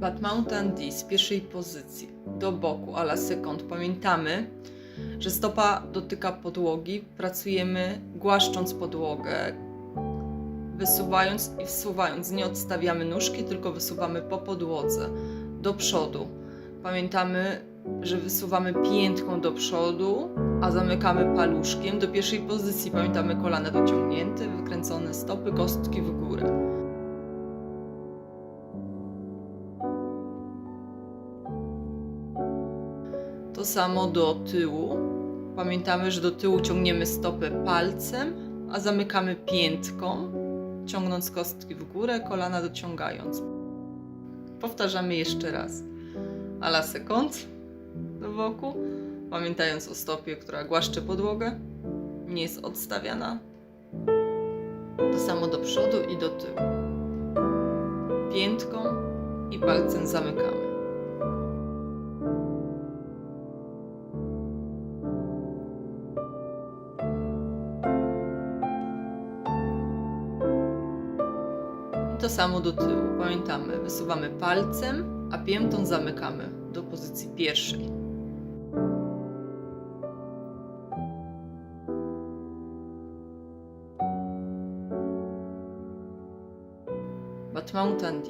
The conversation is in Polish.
Bat Mountain D z pierwszej pozycji do boku a la sekund. Pamiętamy, że stopa dotyka podłogi. Pracujemy głaszcząc podłogę, wysuwając i wsuwając. Nie odstawiamy nóżki, tylko wysuwamy po podłodze do przodu. Pamiętamy, że wysuwamy piętką do przodu, a zamykamy paluszkiem do pierwszej pozycji. Pamiętamy kolana dociągnięte, wykręcone stopy, kostki w górę. To samo do tyłu. Pamiętamy, że do tyłu ciągniemy stopę palcem, a zamykamy piętką, ciągnąc kostki w górę, kolana dociągając. Powtarzamy jeszcze raz. A sekund do boku, pamiętając o stopie, która głaszcze podłogę, nie jest odstawiana. To samo do przodu i do tyłu. Piętką i palcem zamykamy. To samo do tyłu. Pamiętamy, wysuwamy palcem, a piętą zamykamy do pozycji pierwszej. Bat Mountain.